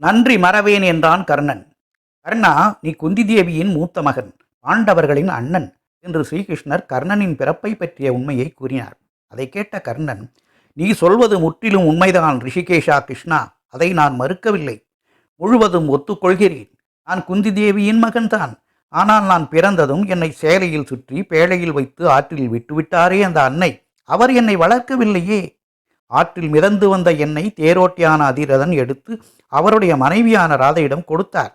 நன்றி மறவேன் என்றான் கர்ணன். கர்ணா நீ குந்தி தேவியின் மூத்த மகன் பாண்டவர்களின் அண்ணன் என்று ஸ்ரீகிருஷ்ணர் கர்ணனின் பிறப்பை பற்றிய உண்மையை கூறினார். அதை கேட்ட கர்ணன் நீ சொல்வது முற்றிலும் உண்மைதான் ரிஷிகேஷா கிருஷ்ணா அதை நான் மறுக்கவில்லை. முழுவதும் ஒத்துக்கொள்கிறேன். நான் குந்தி தேவியின் மகன்தான். ஆனால் நான் பிறந்ததும் என்னை சேலையில் சுற்றி பேழையில் வைத்து ஆற்றில் விட்டுவிட்டாரே அந்த அன்னை. அவர் என்னை வளர்க்கவில்லையே. ஆற்றில் மிதந்து வந்த என்னை தேரோட்டியான அதிரதன் எடுத்து அவருடைய மனைவியான ராதையிடம் கொடுத்தார்.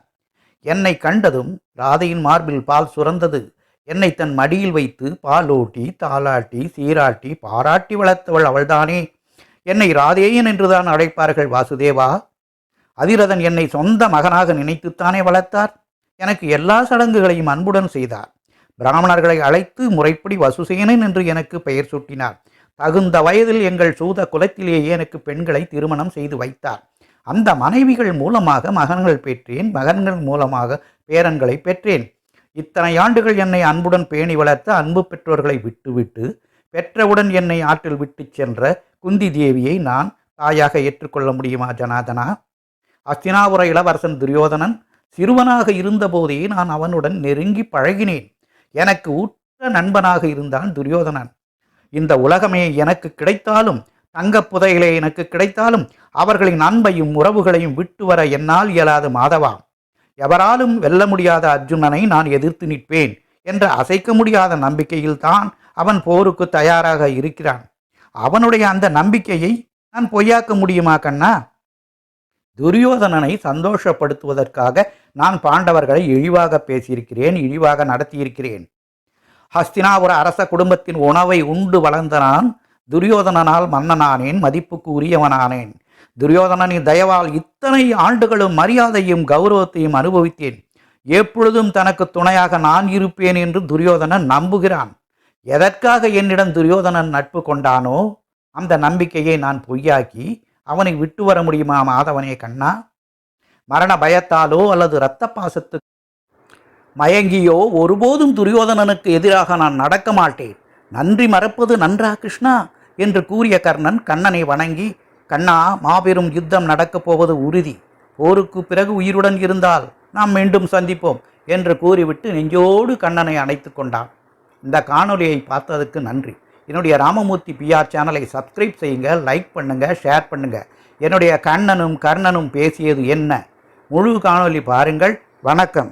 என்னை கண்டதும் ராதையின் மார்பில் பால் சுரந்தது. என்னை தன் மடியில் வைத்து பாலோட்டி தாளாட்டி சீராட்டி பாராட்டி வளர்த்தவள் அவள்தானே. என்னை ராதேயன் என்றுதான் அழைப்பார்கள் வாசுதேவா? அதிரதன் என்னை சொந்த மகனாக நினைத்துத்தானே வளர்த்தார்? எனக்கு எல்லா சடங்குகளையும் அன்புடன் செய்தார். பிராமணர்களை அழைத்து முறைப்படி வசுசேனன் என்று எனக்கு பெயர் சூட்டினார். தகுந்த வயதில் எங்கள் சூத குலத்திலேயே எனக்கு பெண்களை திருமணம் செய்து வைத்தார். அந்த மனைவிகள் மூலமாக மகன்கள் பெற்றேன். மகன்கள் மூலமாக பேரன்களை பெற்றேன். இத்தனை ஆண்டுகள் என்னை அன்புடன் பேணி வளர்த்த அன்பு பெற்றோர்களை விட்டுவிட்டு பெற்றவுடன் என்னை ஆற்றில் விட்டுச் சென்ற குந்தி தேவியை நான் தாயாக ஏற்றுக்கொள்ள முடியுமா ஜனாதனா? அஸ்தினாபுர இளவரசன் துரியோதனன் சிறுவனாக இருந்தபோதே நான் அவனுடன் நெருங்கி பழகினேன். எனக்கு உற்ற நண்பனாக இருந்தான் துரியோதனன். இந்த உலகமே எனக்கு கிடைத்தாலும் தங்கப் புதையிலே எனக்கு கிடைத்தாலும் அவர்களின் அன்பையும் உறவுகளையும் விட்டு வர என்னால் இயலாது மாதவா. எவராலும் வெல்ல முடியாத அர்ஜுனனை நான் எதிர்த்து நிற்பேன் என்ற அசைக்க முடியாத நம்பிக்கையில்தான் அவன் போருக்கு தயாராக இருக்கிறான். அவனுடைய அந்த நம்பிக்கையை நான் பொய்யாக்க முடியுமா கண்ணா? துரியோதனனை சந்தோஷப்படுத்துவதற்காக நான் பாண்டவர்களை இழிவாக பேசியிருக்கிறேன் இழிவாக நடத்தியிருக்கிறேன். ஹஸ்தினாபுர அரச குடும்பத்தின் உணவை உண்டு வளர்ந்த நான் துரியோதனனால் மன்னனானேன் மதிப்புக்கு உரியவனானேன். துரியோதனனின் தயவால் இத்தனை ஆண்டுகளும் மரியாதையும் கௌரவத்தையும் அனுபவித்தேன். எப்பொழுதும் தனக்கு துணையாக நான் இருப்பேன் என்று துரியோதனன் நம்புகிறான். எதற்காக என்னிடம் துரியோதனன் நட்பு கொண்டானோ அந்த நம்பிக்கையை நான் பொய்யாக்கி அவனை விட்டு வர முடியுமா மாதவனே கண்ணா? மரண பயத்தாலோ அல்லது இரத்த பாசத்து மயங்கியோ ஒருபோதும் துரியோதனனுக்கு எதிராக நான் நடக்க மாட்டேன். நன்றி மறப்பது நன்றா கிருஷ்ணா? என்று கூறிய கர்ணன் கண்ணனை வணங்கி கண்ணா மாபெரும் யுத்தம் நடக்கப் போவது உறுதி. போருக்கு பிறகு உயிருடன் இருந்தால் நாம் மீண்டும் சந்திப்போம் என்று கூறிவிட்டு நெஞ்சோடு கண்ணனை அணைத்து கொண்டான். இந்த காணொலியை பார்த்ததுக்கு நன்றி. என்னுடைய ராமமூர்த்தி பிஆர் சேனலை சப்ஸ்கிரைப் செய்யுங்க லைக் பண்ணுங்கள் ஷேர் பண்ணுங்கள் என்னுடைய கண்ணனும் கர்ணனும் பேசியது என்ன? முழு காணொளி பாருங்கள். வணக்கம்.